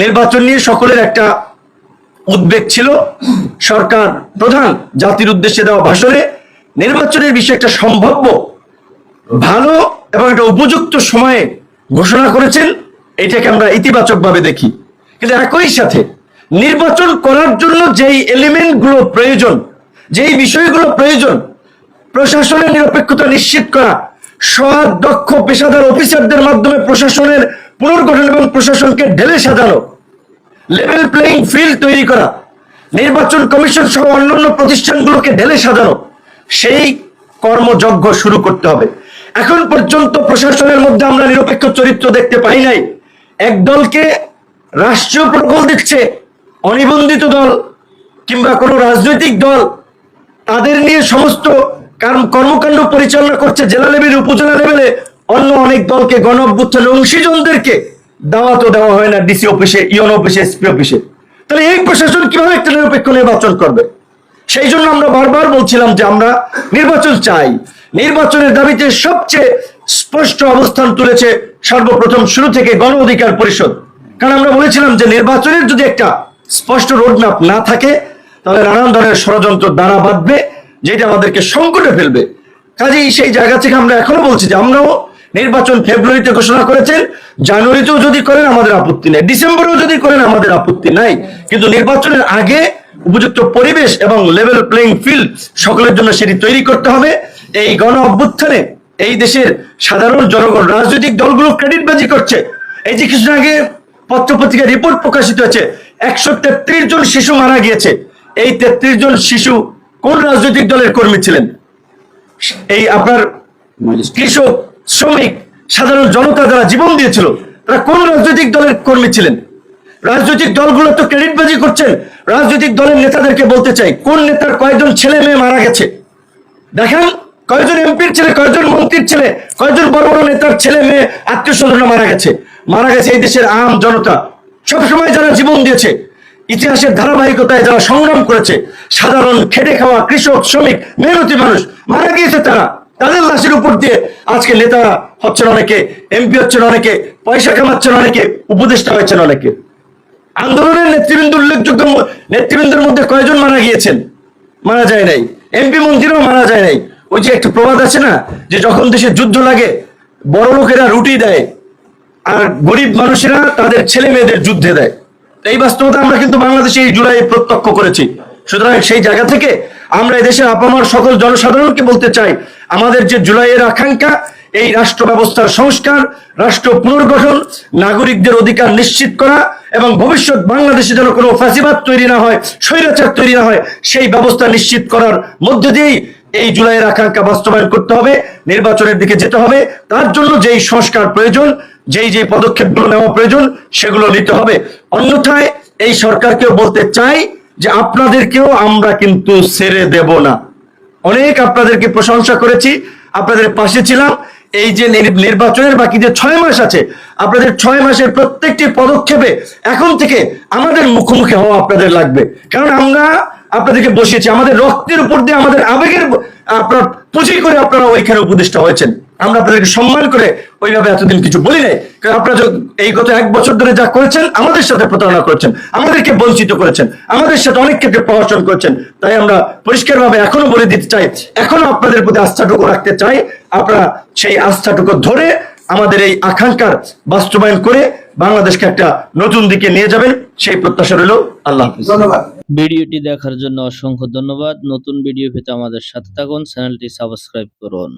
নির্বাচন নিয়ে সকলের একটা উদ্বেগ ছিল। সরকার প্রধান জাতির উদ্দেশ্যে দেওয়া ভাষণে নির্বাচনের বিষয়ে একটা সম্ভাব্য, ভালো এবং একটা উপযুক্ত সময়ে ঘোষণা করেছেন, এটাকে আমরা ইতিবাচকভাবে দেখি। কিন্তু একই সাথে নির্বাচন করার জন্য যেই এলিমেন্টগুলো প্রয়োজন, যেই বিষয়গুলো প্রয়োজন, প্রশাসনের নিরপেক্ষতা নিশ্চিত করা, সৎ, দক্ষ পেশাদার অফিসারদের মাধ্যমে প্রশাসনের পুনর্গঠন এবং প্রশাসনকে ঢেলে সাজানো লেভেল প্লেইং ফিল্ড তৈরি করা, নির্বাচন কমিশন সহ অন্যান্য প্রতিষ্ঠানগুলোকে ঢেলে সাজানো, সেই কর্মযজ্ঞ শুরু করতে হবে। এখন পর্যন্ত প্রশাসনের মধ্যে আমরা নিরপেক্ষ চরিত্র দেখতে পাই নাই। এক দলকে রাষ্ট্রীয় প্রকল্প দিচ্ছে, অনিবন্ধিত দল কিংবা কোনো রাজনৈতিক দল, তাদের নিয়ে সমস্ত কার- কর্মকাণ্ড পরিচালনা করছে জেলা লেভেলে, উপজেলা লেভেলে অন্য অনেক দলকে গণ অভ্যুত্থানের অংশীজনদেরকে দাওয়াতও দেওয়া হয় না ডিসি অফিসে ইউন অফিসে, এসপি অফিসে। তাহলে এই প্রশাসন কীভাবে একটা নিরপেক্ষ নির্বাচন করবে? সেই জন্য আমরা বারবার বলছিলাম যে আমরা নির্বাচন চাই। নির্বাচনের দাবিতে সবচেয়ে স্পষ্ট অবস্থান তুলেছে সর্বপ্রথম শুরু থেকে গণ অধিকার পরিষদ। কারণ আমরা বলেছিলাম যে নির্বাচনের যদি একটা স্পষ্ট রোডম্যাপ না থাকে, তাহলে নানান ধরনের ষড়যন্ত্র দ্বারা বাঁধবে, যেটা আমাদেরকে সংকটে ফেলবে। কাজেই সেই জায়গা থেকে আমরা এখনও বলছি যে আমরাও নির্বাচন ফেব্রুয়ারিতে ঘোষণা করেছেন জানুয়ারিতেও যদি করেন আমাদের আপত্তি নাই। ডিসেম্বরেও যদি করেন আমাদের আপত্তি নাই। কিন্তু নির্বাচনের আগে উপযুক্ত পরিবেশ এবং লেভেল প্লেইং ফিল্ড সকলের জন্য সেটি তৈরি করতে হবে। এই গণ অভ্যুত্থানে এই দেশের সাধারণ জনগণ রাজনৈতিক দলগুলো ক্রেডিট ক্রেডিটবাজি করছে। এই যে কিছুদিন আগে পত্রপত্রিকায় রিপোর্ট প্রকাশিত হয়েছে একশো তেত্রিশ জন শিশু মারা গিয়েছে। এই তেত্রিশ জন শিশু কোন রাজনৈতিক দলের কর্মী ছিলেন? এই আপনার কৃষক শ্রমিক, সাধারণ জনতা যারা জীবন দিয়েছিল, তারা কোন রাজনৈতিক দলের কর্মী ছিলেন? রাজনৈতিক দলগুলো তো ক্রেডিটবাজি করছেন রাজনৈতিক দলের নেতাদেরকে বলতে চাই, কোন নেতার কয়জন ছেলে মেয়ে মারা গেছে? দেখেন, কয়জন এমপির ছেলে, কয়জন মন্ত্রীর ছেলে, কয়জন বড় বড় নেতার ছেলে মেয়ে আত্মীয় স্বজনরা মারা গেছে। মারা গেছে এই দেশের আম জনতা। সবসময় যারা জীবন দিয়েছে, ইতিহাসের ধারাবাহিকতায় যারা সংগ্রাম করেছে, সাধারণ খেটে খাওয়া কৃষক, শ্রমিক, মেহনতি মানুষ, মারা গিয়েছে তারা। তাদের লাশের উপর দিয়ে আজকে নেতারা হচ্ছেন অনেকে, এমপি হচ্ছেন অনেকে, পয়সা কামাচ্ছেন অনেকে, উপদেষ্টা হয়েছেন অনেকে। আন্দোলনের নেতৃবৃন্দ উল্লেখযোগ্য নেতৃবৃন্দের মধ্যে কয়জন মারা গিয়েছেন? মারা যায় নাই। এমপি মন্ত্রীরাও মারা যায় নাই। ওই যে একটা প্রবাদ আছে না, যে যখন দেশে যুদ্ধ লাগে, বড় লোকেরা রুটি দেয়, আর গরিব মানুষেরা তাদের ছেলে মেয়েদের যুদ্ধে দেয়। এই বাস্তবতা আমরা কিন্তু বাংলাদেশে এই জুলাই প্রত্যক্ষ করেছি। সুতরাং সেই জায়গা থেকে আমরা এদেশের আপামার সকল জনসাধারণকে বলতে চাই, আমাদের যে জুলাইয়ের আকাঙ্ক্ষা, এই রাষ্ট্র ব্যবস্থার সংস্কার, রাষ্ট্র পুনর্গঠন, নাগরিকদের অধিকার নিশ্চিত করা এবং ভবিষ্যৎ বাংলাদেশে যেন কোনো ফ্যাসিবাদ তৈরি না হয়, স্বৈরাচার তৈরি না হয়, সেই ব্যবস্থা নিশ্চিত করার মধ্য দিয়েই এই জুলাইয়ের আকাঙ্ক্ষা বাস্তবায়ন করতে হবে, নির্বাচনের দিকে যেতে হবে। তার জন্য যেই সংস্কার প্রয়োজন, যেই যেই পদক্ষেপগুলো নেওয়া প্রয়োজন, সেগুলো নিতে হবে। অন্যথায় এই সরকারকেও বলতে চাই যে আপনাদেরকেও আমরা কিন্তু ছেড়ে দেব না। অনেক আপনাদেরকে প্রশংসা করেছি, আপনাদের পাশে ছিলাম। এই যে নির- নির্বাচনের বাকি যে ছয় মাস আছে, আপনাদের ছয় মাসের প্রত্যেকটি পদক্ষেপে এখন থেকে আমাদের মুখোমুখি হওয়া আপনাদের লাগবে। কারণ আমরা আপনাদেরকে বসিয়েছি, আমাদের রক্তের উপর দিয়ে আমাদের আবেগের আপনার পুঁজি করে আপনারা ওইখানে উপদেষ্টা হয়েছেন। আমরা আপনাদেরকে সম্মান করে ওইভাবে এতদিন কিছু বলি নাই। কারণ আপনারা এই গত এক বছর ধরে যা করেছেন, আমাদের সাথে প্রতারণা করেছেন, আমাদেরকে বঞ্চিত করেছেন, আমাদের সাথে অনেক ক্ষেত্রে প্রহসন করেছেন। তাই আমরা পরিষ্কারভাবে এখনও বলে দিতে চাই, এখনও আপনাদের প্রতি আস্থাটুকু রাখতে চাই। আপনারা সেই আস্থাটুকু ধরে আমাদের এই আকাঙ্ক্ষার বাস্তবায়ন করে বাংলাদেশকে একটা নতুন দিকে নিয়ে যাবেন। সেই প্রত্যাশা রইল। আল্লাহ হাফিজ। ধন্যবাদ। ভিডিওটি দেখার জন্য অসংখ্য ধন্যবাদ। নতুন ভিডিও পেতে আমাদের সাথে থাকুন চ্যানেলটি সাবস্ক্রাইব করুন।